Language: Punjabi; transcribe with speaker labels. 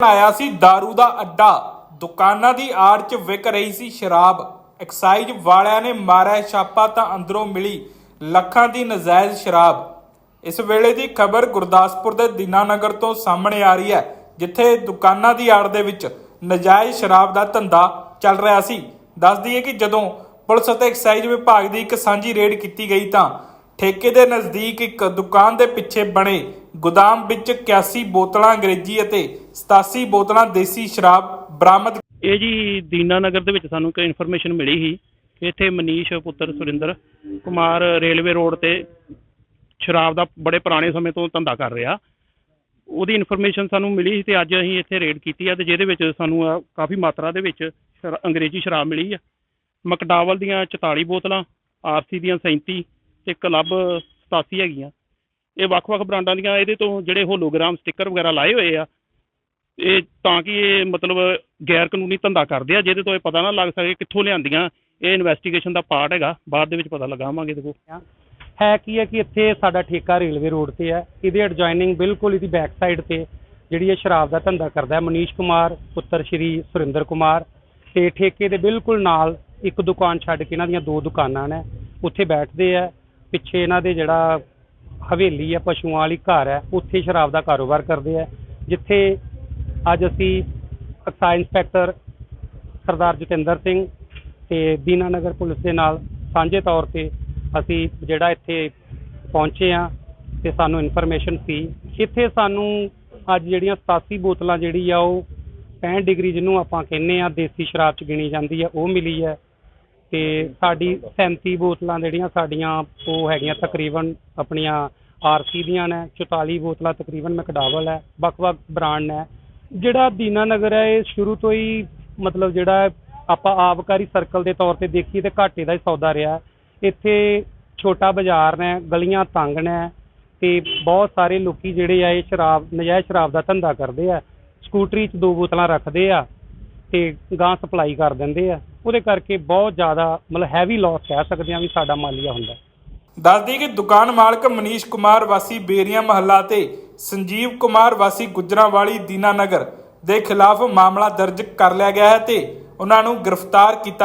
Speaker 1: ਆਇਆ ਸੀ, दारू ਦਾ ਅੱਡਾ। ਦੁਕਾਨਾਂ ਦੀ ਆੜ 'ਚ ਵਿਕ ਰਹੀ ਸੀ ਸ਼ਰਾਬ। ਐਕਸਾਈਜ਼ ਵਾਲਿਆਂ ਨੇ ਮਾਰਿਆ ਛਾਪਾ ਤਾਂ ਅੰਦਰੋਂ ਮਿਲੀ ਲੱਖਾਂ ਦੀ ਨਜਾਇਜ਼ ਸ਼ਰਾਬ। ਇਸ ਵੇਲੇ ਦੀ ਖਬਰ ਗੁਰਦਾਸਪੁਰ ਦੇ ਦੀਨਾਨਗਰ ਤੋਂ ਸਾਹਮਣੇ ਆ ਰਹੀ ਹੈ, ਜਿੱਥੇ ਦੁਕਾਨਾਂ ਦੀ ਆੜ ਦੇ ਵਿੱਚ ਨਜਾਇਜ਼ ਸ਼ਰਾਬ ਦਾ ਧੰਦਾ ਚੱਲ ਰਿਹਾ ਸੀ। ਦੱਸ ਦਈਏ ਕਿ ਜਦੋਂ ਪੁਲਿਸ ਅਤੇ ਐਕਸਾਈਜ਼ ਵਿਭਾਗ ਦੀ ਇੱਕ ਸਾਂਝੀ ਰੇਡ ਕੀਤੀ ਗਈ ਤਾਂ ਠੇਕੇ ਦੇ ਨਜ਼ਦੀਕ ਇੱਕ ਦੁਕਾਨ ਦੇ ਪਿੱਛੇ ਬਣੇ ਗੋਦਾਮ ਵਿੱਚ 81 ਬੋਤਲਾਂ ਅੰਗਰੇਜ਼ੀ ਅਤੇ 87 ਬੋਤਲਾਂ ਦੇਸੀ ਸ਼ਰਾਬ ਬਰਾਮਦ
Speaker 2: ਇਹ ਜੀ ਦੀਨਾ ਨਗਰ ਦੇ ਵਿੱਚ ਸਾਨੂੰ ਇੱਕ ਇਨਫੋਰਮੇਸ਼ਨ ਮਿਲੀ ਸੀ ਕਿ ਇੱਥੇ ਮਨੀਸ਼ ਪੁੱਤਰ ਸੁਰਿੰਦਰ ਕੁਮਾਰ ਰੇਲਵੇ ਰੋਡ ਤੇ ਸ਼ਰਾਬ ਦਾ ਬੜੇ ਪੁਰਾਣੇ ਸਮੇਂ ਤੋਂ ਧੰਦਾ ਕਰ ਰਿਹਾ। ਉਹਦੀ ਇਨਫੋਰਮੇਸ਼ਨ ਸਾਨੂੰ ਮਿਲੀ ਸੀ ਤੇ ਅੱਜ ਅਸੀਂ ਇੱਥੇ ਰੇਡ ਕੀਤੀ ਆ ਤੇ ਜਿਹਦੇ ਵਿੱਚ ਸਾਨੂੰ ਆ ਕਾਫੀ ਮਾਤਰਾ ਦੇ ਵਿੱਚ ਸ਼ਰਾ- ਅੰਗਰੇਜ਼ੀ ਸ਼ਰਾਬ ਮਿਲੀ ਆ। ਮਕਡਾਵਲ ਦੀਆਂ 44 ਬੋਤਲਾਂ, ਆਰਸੀ ਦੀਆਂ 37 ਤੇ ਕਲੱਬ 87 ਹੈਗੀਆਂ। ਇਹ ਵੱਖ-ਵੱਖ ਬ੍ਰਾਂਡਾਂ ਦੀਆਂ ਇਹਦੇ ਤੋਂ ਜਿਹੜੇ ਹੋਲੋਗ੍ਰਾਮ ਸਟicker ਵਗੈਰਾ ਲਾਏ ਹੋਏ ਆ, ਇਹ ਤਾਂ ਕਿ ਇਹ ਮਤਲਬ ਗੈਰ ਕਾਨੂੰਨੀ ਧੰਦਾ ਕਰਦੇ ਆ, ਜਿਹਦੇ ਤੋਂ ਇਹ ਪਤਾ ਨਾ ਲੱਗ ਸਕੇ ਕਿੱਥੋਂ ਲਿਆਂਦੀਆਂ, ਇਹ ਇਨਵੈਸਟੀਗੇਸ਼ਨ ਦਾ ਪਾਰਟ ਹੈਗਾ, ਬਾਅਦ ਦੇ ਵਿੱਚ ਪਤਾ ਲਗਾਵਾਂਗੇ ਦੇਖੋ
Speaker 3: ਹੈ ਕੀ ਹੈ ਕਿ ਇੱਥੇ ਸਾਡਾ ਠੇਕਾ ਰੇਲਵੇ ਰੋਡ ਤੇ ਹੈ, ਇਹਦੇ ਐਡਜੋਇਨਿੰਗ ਬਿਲਕੁਲ ਇਹਦੀ ਬੈਕ ਸਾਈਡ ਤੇ ਜਿਹੜੀ ਇਹ ਸ਼ਰਾਬ ਦਾ ਧੰਦਾ ਕਰਦਾ ਹੈ, ਮਨੀਸ਼ ਕੁਮਾਰ, ਪੁੱਤਰ ਸ਼੍ਰੀ ਸੁਰਿੰਦਰ ਕੁਮਾਰ, ਤੇ ਠੇਕੇ ਦੇ ਬਿਲਕੁਲ ਨਾਲ ਇੱਕ ਦੁਕਾਨ ਛੱਡ ਕੇ ਇਹਨਾਂ ਦੀਆਂ ਦੋ ਦੁਕਾਨਾਂ ਨੇ, ਉੱਥੇ ਬੈਠਦੇ ਆ, ਪਿੱਛੇ ਇਹਨਾਂ ਦੇ ਜਿਹੜਾ ਹਵੇਲੀ ਹੈ ਪਸ਼ੂਆਂ ਵਾਲੀ ਘਰ ਹੈ ਉੱਥੇ ਸ਼ਰਾਬ ਦਾ ਕਾਰੋਬਾਰ ਕਰਦੇ ਆ। ਜਿੱਥੇ ਅੱਜ ਅਸੀਂ ਐਕਸਾਈਜ਼ ਇੰਸਪੈਕਟਰ ਸਰਦਾਰ ਜਤਿੰਦਰ ਸਿੰਘ ਤੇ ਦੀਨਾਨਗਰ ਪੁਲਿਸ ਦੇ ਨਾਲ ਸਾਂਝੇ ਤੌਰ ਤੇ ਅਸੀਂ ਜਿਹੜਾ ਇੱਥੇ ਪਹੁੰਚੇ ਆ ਤੇ ਸਾਨੂੰ ਇਨਫੋਰਮੇਸ਼ਨ ਸੀ। ਇੱਥੇ ਸਾਨੂੰ ਅੱਜ ਜਿਹੜੀਆਂ 87 ਬੋਤਲਾਂ ਜਿਹੜੀ ਆ, ਉਹ 65 ਡਿਗਰੀ ਜਿਹਨੂੰ ਆਪਾਂ ਕਹਿੰਦੇ ਆ, ਦੇਸੀ ਸ਼ਰਾਬ ਚ ਗਿਣੀ ਜਾਂਦੀ ਆ, ਉਹ ਮਿਲੀ ਹੈ ਤੇ ਸਾਡੀ 37 ਬੋਤਲਾਂ ਜਿਹੜੀਆਂ ਸਾਡੀਆਂ, ਉਹ ਹੈਗੀਆਂ ਤਕਰੀਬਨ ਆਪਣੀਆਂ ਆਰਸੀ ਦੀਆਂ ਨੇ 44 ਬੋਤਲਾਂ ਤਕਰੀਬਨ ਮੈਕਡਾਵਲ ਹੈ, ਵੱਖ-ਵੱਖ ਬ੍ਰਾਂਡ ਨੇ। ਜਿਹੜਾ ਦੀਨਾ ਨਗਰ ਹੈ, ਇਹ ਸ਼ੁਰੂ ਤੋਂ ਹੀ ਮਤਲਬ ਜਿਹੜਾ ਆਪਾਂ ਆਬਕਾਰੀ ਸਰਕਲ ਦੇ ਤੌਰ ਤੇ ਦੇਖੀਏ ਤੇ ਘਾਟੇ ਦਾ ਹੀ ਸੌਦਾ ਰਿਹਾ। ਇੱਥੇ ਛੋਟਾ ਬਾਜ਼ਾਰ ਨੇ, ਗਲੀਆਂ ਤੰਗ ਨੇ ਤੇ ਬਹੁਤ ਸਾਰੇ ਲੋਕੀ ਜਿਹੜੇ ਆ, ਇਹ ਸ਼ਰਾਬ, ਨਜਾਇਜ਼ ਸ਼ਰਾਬ ਦਾ ਧੰਦਾ ਕਰਦੇ ਆ। ਸਕੂਟਰੀ 'ਚ ਦੋ ਬੋਤਲਾਂ ਰੱਖਦੇ ਆ ਤੇ ਗਾਂ ਸਪਲਾਈ ਕਰ ਦਿੰਦੇ ਆ। ਉਹਦੇ ਕਰਕੇ ਬਹੁਤ ਜ਼ਿਆਦਾ ਮਤਲਬ ਹੈਵੀ ਲਾਸ ਕਹਿ ਸਕਦੇ ਆ ਵੀ ਸਾਡਾ ਮਾਲੀਆ ਹੁੰਦਾ
Speaker 1: ਦੱਸਦੀ ਕਿ ਦੁਕਾਨ ਮਾਲਕ ਮਨੀਸ਼ ਕੁਮਾਰ ਵਾਸੀ ਬੇਰੀਆਂ ਮਹੱਲਾ ਤੇ ਸੰਜੀਵ ਕੁਮਾਰ ਵਾਸੀ ਗੁਜਰਾਂਵਾਲੀ ਦੀਨਾਨਗਰ ਦੇ ਖਿਲਾਫ ਮਾਮਲਾ ਦਰਜ ਕਰ ਲਿਆ ਗਿਆ ਹੈ ਤੇ ਉਹਨਾਂ ਨੂੰ ਗ੍ਰਿਫਤਾਰ ਕੀਤਾ